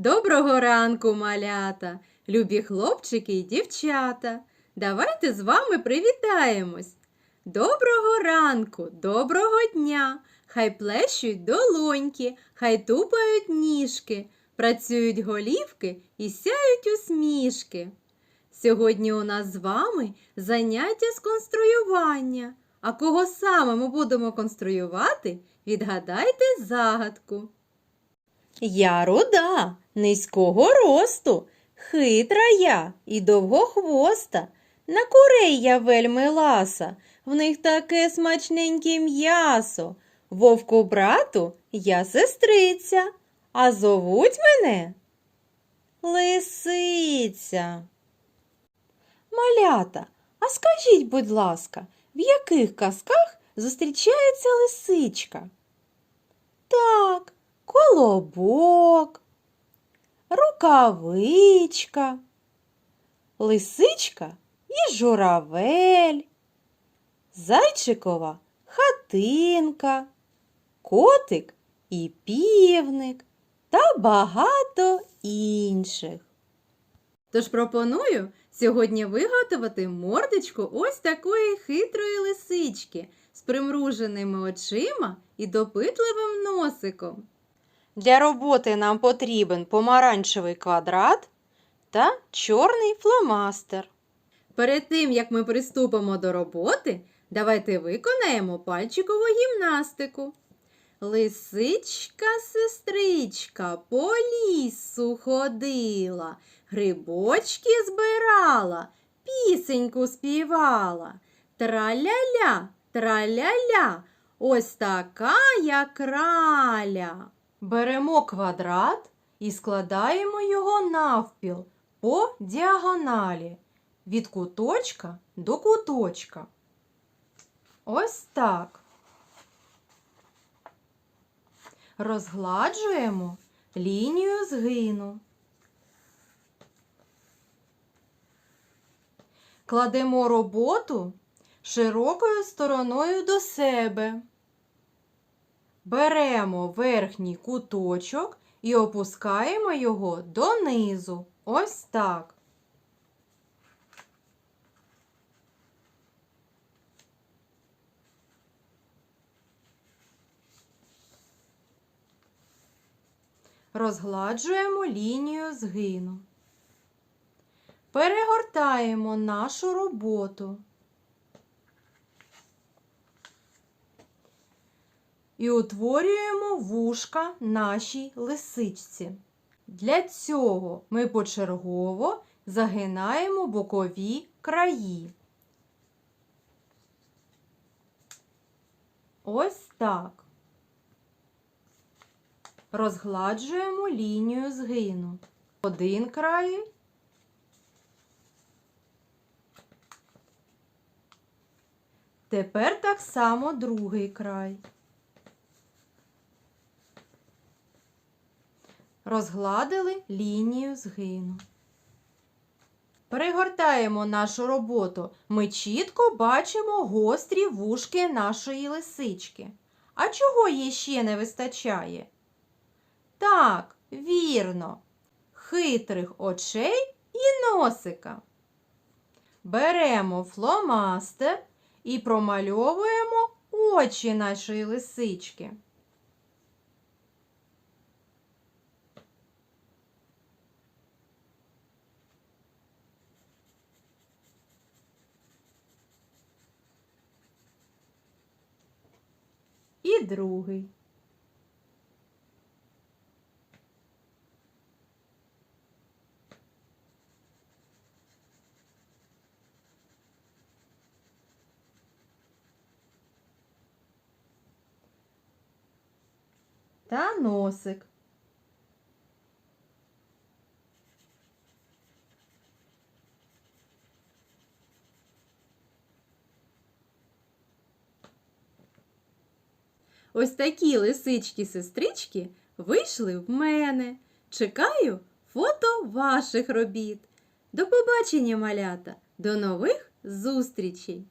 Доброго ранку, малята, любі хлопчики і дівчата. Давайте з вами привітаємось. Доброго ранку, доброго дня. Хай плещуть долоньки, хай тупають ніжки, працюють голівки і сяють усмішки. Сьогодні у нас з вами заняття з конструювання. А кого саме ми будемо конструювати, відгадайте загадку. Я руда, низького росту, хитра я і довгохвоста. На курей я вельми ласа, в них таке смачненьке м'ясо. Вовку брату я сестриця, а зовуть мене Лисиця. Малята, а скажіть, будь ласка, в яких казках зустрічається лисичка? Так, колобок, рукавичка, лисичка і журавель, зайчикова хатинка, котик і півник та багато інших. Тож пропоную сьогодні виготовити мордочку ось такої хитрої лисички з примруженими очима і допитливим носиком. Для роботи нам потрібен помаранчевий квадрат та чорний фломастер. Перед тим, як ми приступимо до роботи, давайте виконаємо пальчикову гімнастику. Лисичка, сестричка, по лісу ходила, грибочки збирала, пісеньку співала. Траля-ля, траля-ля, ось така я краля. Беремо квадрат і складаємо його навпіл по діагоналі від куточка до куточка. Ось так. Розгладжуємо лінію згину. Кладемо роботу широкою стороною до себе. Беремо верхній куточок і опускаємо його донизу. Ось так. Розгладжуємо лінію згину. Перегортаємо нашу роботу. І утворюємо вушка нашій лисичці. Для цього ми почергово загинаємо бокові краї. Ось так. Розгладжуємо лінію згину. Один край. Тепер так само другий край. Розгладили лінію згину. Перегортаємо нашу роботу. Ми чітко бачимо гострі вушки нашої лисички. А чого їй ще не вистачає? Так, вірно, хитрих очей і носика. Беремо фломастер і промальовуємо очі нашої лисички. Другий. Та носик. Ось такі лисички-сестрички вийшли в мене. Чекаю фото ваших робіт. До побачення, малята! До нових зустрічей!